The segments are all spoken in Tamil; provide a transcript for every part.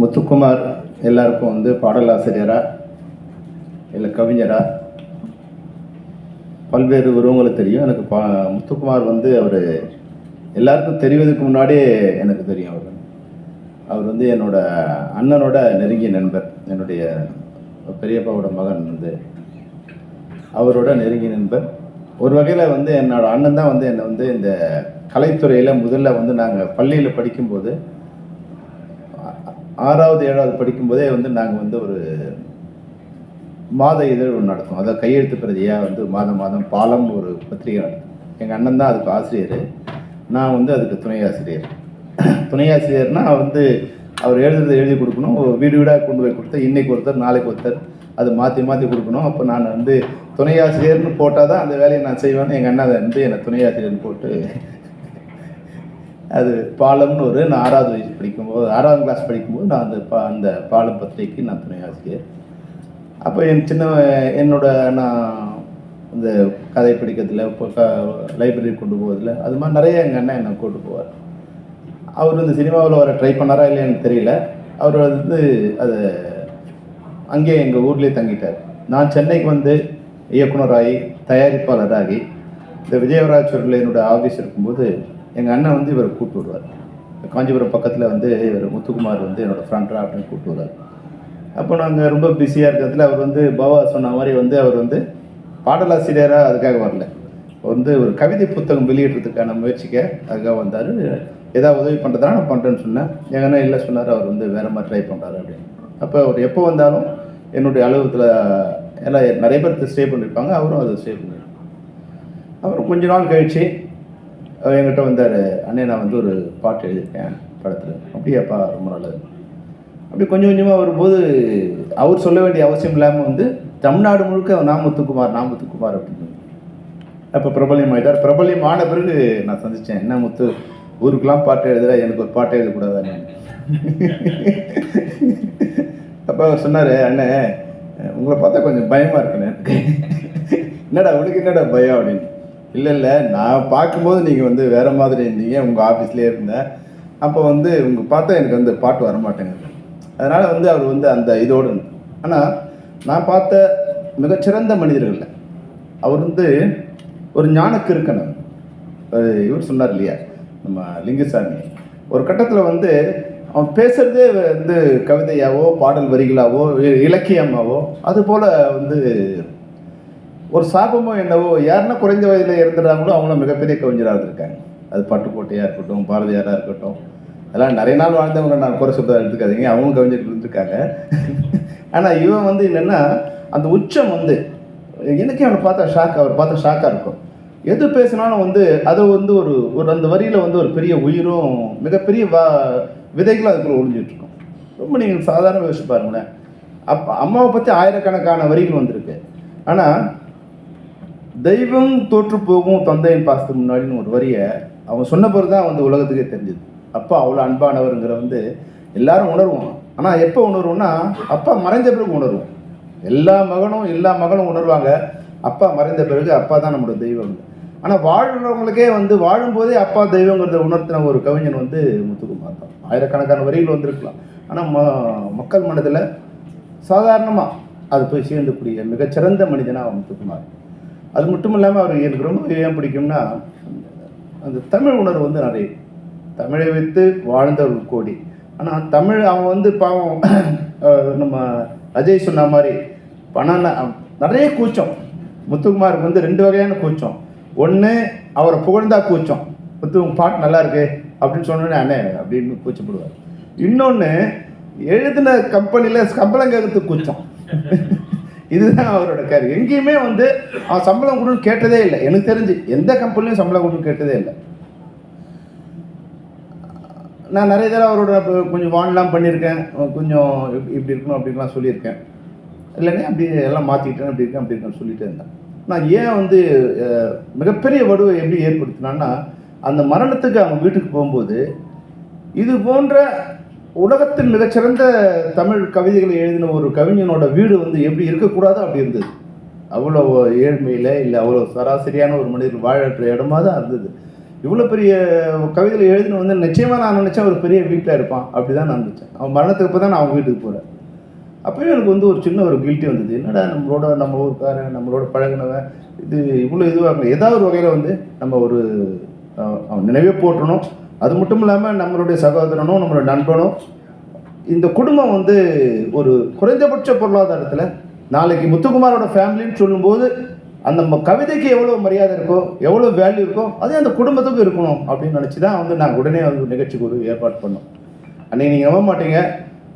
முத்துக்குமார் எல்லாருக்கும் வந்து பாடலாசிரியரா இல்லை கவிஞரா பல்வேறு உருவங்களை தெரியும். எனக்கு பா முத்துக்குமார் வந்து அவர் எல்லாருக்கும் தெரிவதற்கு முன்னாடியே எனக்கு தெரியும் அவர். அவர் வந்து என்னோட அண்ணனோட நெருங்கிய நண்பர். என்னுடைய பெரியப்பாவோட மகன் வந்து அவரோட நெருங்கிய நண்பர். ஒரு வகையில் வந்து என்னோட அண்ணன் தான் வந்து என்னை வந்து இந்த கலைத்துறையில் முதல்ல வந்து நாங்கள் பள்ளியில் படிக்கும்போது ஆறாவது ஏழாவது படிக்கும்போதே வந்து நாங்கள் வந்து ஒரு மாத இதழ் ஒன்று நடத்தும் அதை கையெழுத்து பிரதியாக வந்து மாதம் மாதம் பாலம் ஒரு பத்திரிகை நடத்தும் எங்கள் அண்ணன் தான் அதுக்கு ஆசிரியர். நான் வந்து அதுக்கு துணை ஆசிரியர். துணை ஆசிரியர்னா வந்து அவர் எழுதுறதை எழுதி கொடுக்கணும். வீடு வீடாக கொண்டு போய் கொடுத்தா இன்றைக்கு ஒருத்தர் நாளைக்கு ஒருத்தர் அது மாற்றி மாற்றி கொடுக்கணும். அப்போ நான் வந்து துணை ஆசிரியர்னு போட்டால் தான் அந்த வேலையை நான் செய்வேன்னு எங்கள் அண்ணன் அதை வந்து என்னை துணை ஆசிரியர்னு போட்டு அது பாலம்னு ஒரு நான் ஆறாவது வயசு படிக்கும்போது ஆறாவது கிளாஸ் படிக்கும்போது நான் அந்த பா அந்த பாலம் பத்திரிகைக்கு நான் துணை ஆசிரியர். அப்போ என் சின்ன என்னோட நான் இந்த கதை படிக்கிறதுல இப்போ க லைப்ரரி கொண்டு போவதில் அது மாதிரி நிறைய எங்கள் அண்ணன் என்னை கூட்டு போவார். அவர் இந்த சினிமாவில் வர ட்ரை பண்ணாரா இல்லையான்னு தெரியல. அவர் வந்து அது அங்கேயே எங்கள் ஊர்லேயே தங்கிட்டார். நான் சென்னைக்கு வந்து இயக்குனராகி தயாரிப்பாளராகி இந்த விஜயவராஜ் என்னோட ஆஃபீஸ் இருக்கும்போது எங்கள் அண்ணன் வந்து இவரை கூப்பிட்டு வருவார். காஞ்சிபுரம் பக்கத்தில் வந்து இவர் முத்துக்குமார் வந்து என்னோடய ஃப்ரெண்டாக அப்படின்னு கூப்பிட்டு வருவார். அப்போ நாங்கள் ரொம்ப பிஸியாக இருக்கிறதுல அவர் வந்து பாபா சொன்ன மாதிரி வந்து அவர் வந்து பாடலாசிரியராக அதுக்காக வரல. வந்து ஒரு கவிதை புத்தகம் வெளியிடுறதுக்கான முயற்சிக்க அதுக்காக வந்தார். ஏதாவது உதவி பண்ணுறதுனா நான் பண்ணுறேன்னு சொன்னேன். எங்கன்னா இல்லை சொன்னார் அவர் வந்து வேறு மாதிரி ட்ரை பண்ணுறாரு அப்படின்னு. அப்போ அவர் எப்போ வந்தாலும் என்னுடைய அலுவலகத்தில் எல்லாம் நிறைய பேர் ஸ்டே பண்ணியிருப்பாங்க அவரும் அதை ஸ்டே பண்ணியிருப்பாங்க அப்புறம் கொஞ்ச நாள் கழிச்சு என்கிட்ட வந்தார் அண்ணே நான் வந்து ஒரு பாட்டு எழுதியிருக்கேன் படத்தில். அப்படியாப்பா ரொம்ப நல்லது. அப்படி கொஞ்சம் கொஞ்சமாக வரும்போது அவர் சொல்ல வேண்டிய அவசியம் இல்லாமல் வந்து தமிழ்நாடு முழுக்க நாமுத்துக்குமார் நாமுத்துக்குமார் அப்படின்னு. அப்போ பிரபலியம் ஆகிட்டார் பிரபலியம் ஆன பிறகு நான் சந்தித்தேன் என்ன முத்து ஊருக்கெலாம் பாட்டு எழுதுற? எனக்கு ஒரு பாட்டு எழுதக்கூடாதானே அப்போ அவர் சொன்னார் அண்ணே உங்களை பார்த்தா கொஞ்சம் பயமாக இருக்குண்ணே என்னடா உனக்கு என்னடா பயம்? அப்படின்னு. இல்லை இல்லை. நான் பார்க்கும்போது நீங்கள் வந்து வேறு மாதிரி இருந்தீங்க. உங்கள் ஆஃபீஸ்லேயே இருந்தேன். அப்போ வந்து உங்கள் பார்த்தா எனக்கு வந்து பாட்டு வர மாட்டேங்குது அதனால் வந்து அவர் வந்து அந்த இதோடு ஆனால் நான் பார்த்த மிகச்சிறந்த மனிதர்கள் அவர் வந்து ஒரு ஞானக்கிருக்கணும் இவர் சொன்னார் இல்லையா? நம்ம லிங்குசாமி. ஒரு கட்டத்தில் வந்து அவன் பேசுகிறதே வந்து கவிதையாவோ பாடல் வரிகளாவோ இ- இலக்கியமாவோ அது போல் வந்து ஒரு சாபமோ என்னவோ யாருன்னா குறைந்த வயதில் இறந்துடுறாங்களோ அவங்களும் மிகப்பெரிய கவிஞராக இருந்திருக்காங்க. அது பட்டுக்கோட்டையாக இருக்கட்டும் பாரதியாராக இருக்கட்டும் அதெல்லாம் நிறைய நாள் வாழ்ந்தவங்க நான் குறை சொல்றதா எடுத்துக்காதீங்க அவங்களும் கவிஞர்கள் இருந்திருக்காங்க. ஆனால் இவன் வந்து என்னென்னா அந்த உச்சம் வந்து எனக்கே அவனை பார்த்தா ஷாக் அவர் பார்த்தா ஷாக்காக இருக்கும். எது பேசினாலும் வந்து அதை வந்து ஒரு ஒரு அந்த வரியில் வந்து ஒரு பெரிய உயிரும் மிகப்பெரிய வா விதைகளும் அதுக்குள்ளே ஒழிஞ்சிட்ருக்கும் ரொம்ப நீங்கள் சாதாரண யோசிச்சு பாருங்களேன். அப்போ அம்மாவை பற்றி ஆயிரக்கணக்கான வரிகள் வந்திருக்கு. ஆனால் தெய்வம் தோற்று போகும் தந்தையின் பாசத்துக்கு முன்னாடின்னு ஒரு வரியை அவன் சொன்ன பிறகு தான் வந்து உலகத்துக்கே தெரிஞ்சது. அப்பா அவ்வளோ அன்பானவருங்கிற வந்து எல்லாரும் உணர்வோம். ஆனால் எப்போ உணர்வோம்னா அப்பா மறைஞ்ச பிறகு உணர்வோம். எல்லா மகனும் எல்லா மகளும் உணர்வாங்க. அப்பா மறைந்த பிறகு அப்பா தான் நம்மளோட தெய்வம். ஆனால் வாழ்கிறவங்களுக்கே வந்து வாழும்போதே அப்பா தெய்வங்கிறத உணர்த்தின ஒரு கவிஞன் வந்து முத்துக்குமார் தான். ஆயிரக்கணக்கான வரிகள் வந்திருக்கலாம். ஆனால் ம மக்கள் மனதில் சாதாரணமாக அது போய் சேர்ந்தக்கூடிய மிகச்சிறந்த மனிதனாக முத்துக்குமார். அது மட்டும் இல்லாமல் அவர் எனக்கு ரொம்ப ஏன் பிடிக்கும்னா அந்த தமிழ் உணர்வு வந்து நிறைய தமிழை வைத்து வாழ்ந்தவர்கள் கோடி. ஆனால் தமிழ் அவன் வந்து பாவம் நம்ம அஜய் சொன்ன மாதிரி பணம் நிறைய கூச்சம். முத்துக்குமாருக்கு வந்து ரெண்டு வகையான கூச்சம். ஒன்று அவரை புகழ்ந்தா கூச்சம். முத்து பாட்டு நல்லா இருக்கு அப்படின்னு சொன்னோன்னே அண்ணே அப்படின்னு கூச்சப்படுவார். இன்னொன்று எழுதின கம்பெனியில் சம்பளம் கேட்கறதுக்கு கூச்சம். இதுதான் அவரோட கரு எங்கேயுமே வந்து அவன் சம்பளம் கொடுன்னு கேட்டதே இல்லை. எனக்கு தெரிஞ்சு எந்த கம்பெனிலையும் சம்பளம் கொடுன்னு கேட்டதே இல்லை. நான் நிறைய தடவை அவரோட கொஞ்சம் வான்லாம் பண்ணியிருக்கேன். கொஞ்சம் இப்படி இருக்கணும் அப்படின்லாம் சொல்லியிருக்கேன். இல்லைன்னா அப்படி எல்லாம் மாற்றிக்கிட்டேன் அப்படி இருக்கேன் அப்படி இருக்கேன்னு சொல்லிட்டே இருந்தேன். நான் ஏன் வந்து மிகப்பெரிய வடுவை எப்படி ஏற்படுத்தினான்னா அந்த மரணத்துக்கு அவங்க வீட்டுக்கு போகும்போது இது போன்ற உலகத்தின் மிகச்சிறந்த தமிழ் கவிதைகளை எழுதின ஒரு கவிஞனோட வீடு வந்து எப்படி இருக்கக்கூடாதோ அப்படி இருந்தது. அவ்வளோ ஏழ்மையில் இல்லை அவ்வளோ சராசரியான ஒரு மனிதர் வாழற்ற இடமா தான் இருந்தது. இவ்வளோ பெரிய கவிதைகளை எழுதின வந்து நிச்சயமாக நான் நினச்சேன் ஒரு பெரிய வீட்டில் இருப்பான். அப்படி தான் நான் நினச்சேன். அவன் மரணத்துக்கு தான் நான் அவன் வீட்டுக்கு போகிறேன் அப்போயும் எனக்கு வந்து ஒரு சின்ன ஒரு கில்ட்டி வந்தது. என்னடா நம்மளோட நம்ம ஊருக்காரன் நம்மளோட பழகினவன் இது இவ்வளோ இதுவாக ஏதாவது ஒரு வகையில் வந்து நம்ம ஒரு அவன் நினைவே போட்டணும் அது மட்டும் இல்லாமல் நம்மளுடைய சகோதரனும் நம்மளுடைய நண்பனும் இந்த குடும்பம் வந்து ஒரு குறைந்தபட்ச பொருளாதாரத்தில் நாளைக்கு முத்துக்குமாரோட ஃபேமிலின்னு சொல்லும்போது அந்த ம- கவிதைக்கு எவ்வளோ மரியாதை இருக்கோ எவ்வளோ வேல்யூ இருக்கோ அதே அந்த குடும்பத்துக்கும் இருக்கணும் அப்படின்னு நினச்சி தான் வந்து நாங்கள் உடனே வந்து நிகழ்ச்சிக்கு ஒரு ஏற்பாடு பண்ணோம். அன்றைக்கி நீங்கள் நம்ப மாட்டீங்க.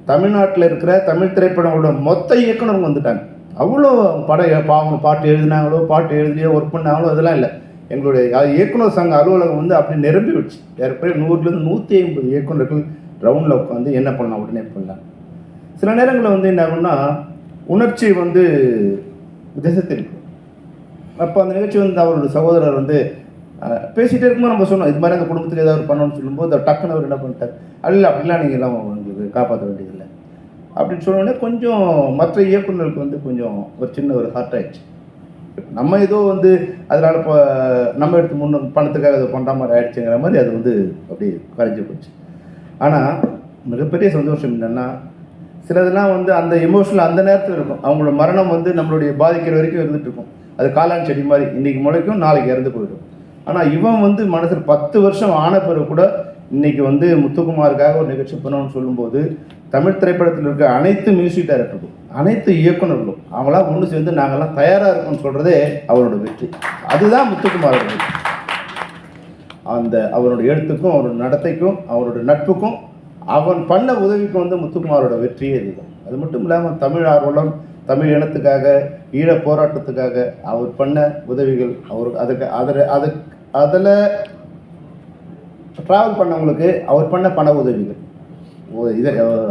தமிழ்நாட்டில் இருக்கிற தமிழ் திரைப்படங்களோட மொத்த இயக்குனருங்க வந்துட்டாங்க. அவ்வளோ படம் எ- பாவம் பாட்டு எழுதினாங்களோ பாட்டு எழுதியோ ஒர்க் பண்ணாங்களோ அதெல்லாம் இல்லை. எங்களுடைய இயக்குனர் சங்க அலுவலகம் வந்து அப்படி நிரம்பி விடுச்சு. ஏற்கனவே நூறுலேருந்து நூற்றி ஐம்பது இயக்குனர்கள் ரவுண்டில் உட்காந்து என்ன பண்ணலாம் உடனே பண்ணலாம். சில நேரங்களில் வந்து என்ன ஆகும்னா உணர்ச்சி வந்து திசைத்திருக்கும் அப்போ அந்த நிகழ்ச்சி வந்து அவரோட சகோதரர் வந்து பேசிகிட்டே இருக்கும்போது நம்ம சொன்னோம் இது மாதிரி அந்த குடும்பத்துக்கு ஏதாவது பண்ணணும்னு சொல்லும்போது டக்குன்னு அவர் என்ன பண்ணிட்டார்? அல்ல அப்படிலாம் நீங்கள் எல்லாம் உங்களுக்கு காப்பாற்ற வேண்டியதில்லை. அப்படின்னு சொன்னோடனே கொஞ்சம் மற்ற இயக்குநர்களுக்கு வந்து கொஞ்சம் ஒரு சின்ன ஒரு ஹார்ட் ஆயிடுச்சு. நம்ம ஏதோ வந்து அதனால் இப்போ நம்ம எடுத்து முன்ன பணத்துக்காக அதை பண்ணுற மாதிரி ஆயிடுச்சுங்கிற மாதிரி அது வந்து அப்படியே கரைஞ்சி போச்சு. ஆனால் மிகப்பெரிய சந்தோஷம் என்னென்னா சிலதெல்லாம் வந்து அந்த எமோஷனல் அந்த நேரத்தில் இருக்கும். அவங்களோட மரணம் வந்து நம்மளுடைய பாதிக்கிற வரைக்கும் இருந்துட்டு இருக்கும். அது காளான் செடி மாதிரி இன்றைக்கி முளைக்கும் நாளைக்கு இறந்து போயிடும். ஆனால் இவன் வந்து மனசில் பத்து வருஷம் ஆன பிறகு கூட இன்றைக்கி வந்து முத்துக்குமாருக்காக ஒரு நிகழ்ச்சி பண்ணணும்னு சொல்லும்போது தமிழ் திரைப்படத்தில் இருக்க அனைத்து மியூசிக் டைரக்டர்களும் அனைத்து இயக்குனர்களும் அவங்களாம் ஒன்று சேர்ந்து நாங்கள்லாம் தயாராக இருக்கோம்னு சொல்கிறதே அவரோட வெற்றி. அதுதான் முத்துக்குமாரோட வெற்றி அந்த அவரோட எழுத்துக்கும் அவரோட நடத்தைக்கும் அவரோட நட்புக்கும் அவன் பண்ண உதவிக்கும் வந்து முத்துக்குமாரோட வெற்றியே இதுதான். அது மட்டும் இல்லாமல் தமிழ் ஆர்வலம் தமிழ் இனத்துக்காக ஈழ போராட்டத்துக்காக அவர் பண்ண உதவிகள் அவர் அதுக்கு அதில் அது அதில் ட்ராவல் பண்ணவங்களுக்கு அவர் பண்ண பண உதவிகள். ஓ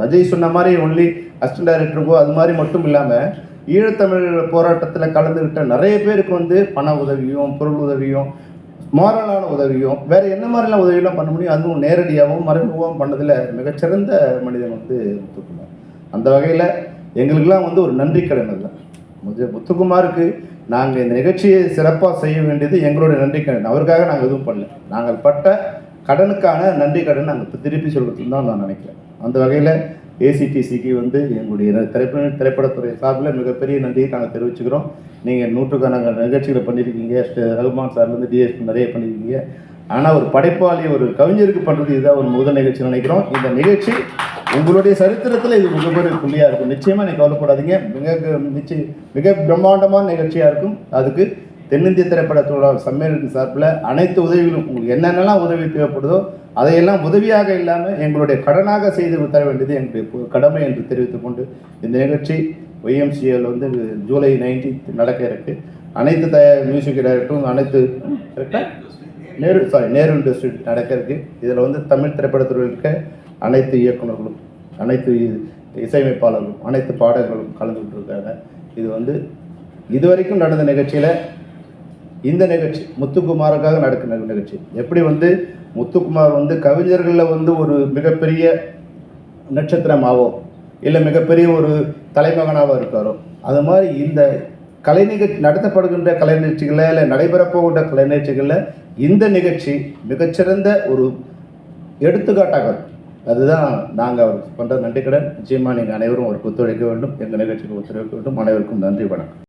அஜய் சொன்ன மாதிரி ஒன்லி அசிஸ்டன்ட் டைரக்டருக்கோ அது மாதிரி மட்டும் இல்லாமல் ஈழத்தமிழ் போராட்டத்தில் கலந்துக்கிட்ட நிறைய பேருக்கு வந்து பண உதவியும் பொருள் உதவியும் மாரலான உதவியும் வேறு என்ன மாதிரிலாம் உதவியெல்லாம் பண்ண முடியும் அதுவும் நேரடியாகவும் மறைமுகமாகவும் பண்ணதில் மிகச்சிறந்த மனிதன் வந்து முத்துக்குமார். அந்த வகையில் எங்களுக்கெல்லாம் வந்து ஒரு நன்றி கடன் அதுதான். முத்து- முத்துக்குமாருக்கு நாங்கள் இந்த நிகழ்ச்சியை சிறப்பாக செய்ய வேண்டியது எங்களுடைய நன்றி கடன். அவருக்காக நாங்கள் எதுவும் பண்ணல. நாங்கள் பட்ட கடனுக்கான நன்றி கடன் நாங்கள் திருப்பி சொல்கிறதுன்னு தான் நான் நினைக்கிறேன். அந்த வகையில் ஏசிடிசிக்கு வந்து எங்களுடைய திரைப்பட திரைப்படத்துறை சார்பில் மிகப்பெரிய நன்றியை நாங்கள் தெரிவிச்சுக்கிறோம். நீங்கள் நூற்றுக்கணக்கான நிகழ்ச்சிகளை பண்ணியிருக்கீங்க. ரகுமான் சார்லேருந்து டிஎஸ்பி நிறைய பண்ணியிருக்கீங்க. ஆனால் ஒரு படைப்பாளி ஒரு கவிஞருக்கு பண்ணுறது இதுதான் ஒரு முதல் நிகழ்ச்சி நினைக்கிறோம். இந்த நிகழ்ச்சி உங்களுடைய சரித்திரத்தில் இது மிகப்பெரிய புள்ளியாக இருக்கும். நிச்சயமாக நீங்கள் கவலைப்படாதீங்க. மிக நிச்சயம் மிக பிரம்மாண்டமான நிகழ்ச்சியாக இருக்கும். அதுக்கு தென்னிந்திய திரைப்படத்தோட தொழிலாளர் சார்பில் அனைத்து உதவிகளும் உங்களுக்கு என்னென்னலாம் உதவி தேவைப்படுதோ அதையெல்லாம் உதவியாக இல்லாமல் எங்களுடைய கடனாக செய்து தர வேண்டியது எங்களுடைய கடமை என்று தெரிவித்துக் கொண்டு இந்த நிகழ்ச்சி ஒய்எம்சிஎல் வந்து ஜூலை நைன்டீன்த் நடக்க இருக்கு. அனைத்து த மியூசிக் டைரக்டரும் அனைத்து நேரு சாரி நேரு இண்டஸ்ட்ரி நடக்க இருக்கு. இதில் வந்து தமிழ் திரைப்படத்துறையில் இருக்க அனைத்து இயக்குனர்களும் அனைத்து இசையமைப்பாளர்களும் அனைத்து பாடகர்களும் கலந்து இருக்காங்க இது வந்து இதுவரைக்கும் நடந்த நிகழ்ச்சியில் இந்த நிகழ்ச்சி முத்துக்குமாருக்காக நடக்கிற நிகழ்ச்சி. எப்படி வந்து முத்துக்குமார் வந்து கவிஞர்களில் வந்து ஒரு மிகப்பெரிய நட்சத்திரமாவோ இல்லை மிகப்பெரிய ஒரு தலைமகனாவோ இருக்காரோ அது மாதிரி இந்த கலை நிகழ்ச்சி நடத்தப்படுகின்ற கலை நிகழ்ச்சிகளில் இல்லை நடைபெறப்போகின்ற கலை நிகழ்ச்சிகளில் இந்த நிகழ்ச்சி மிகச்சிறந்த ஒரு எடுத்துக்காட்டாக அதுதான் நாங்கள் அவருக்கு பண்ணுற நன்றி கடன் நிச்சயமாக நீங்கள் அனைவரும் அவருக்கு ஒத்துழைக்க வேண்டும். எங்கள் நிகழ்ச்சிக்கு ஒத்துழைக்க வேண்டும். அனைவருக்கும் நன்றி வணக்கம்.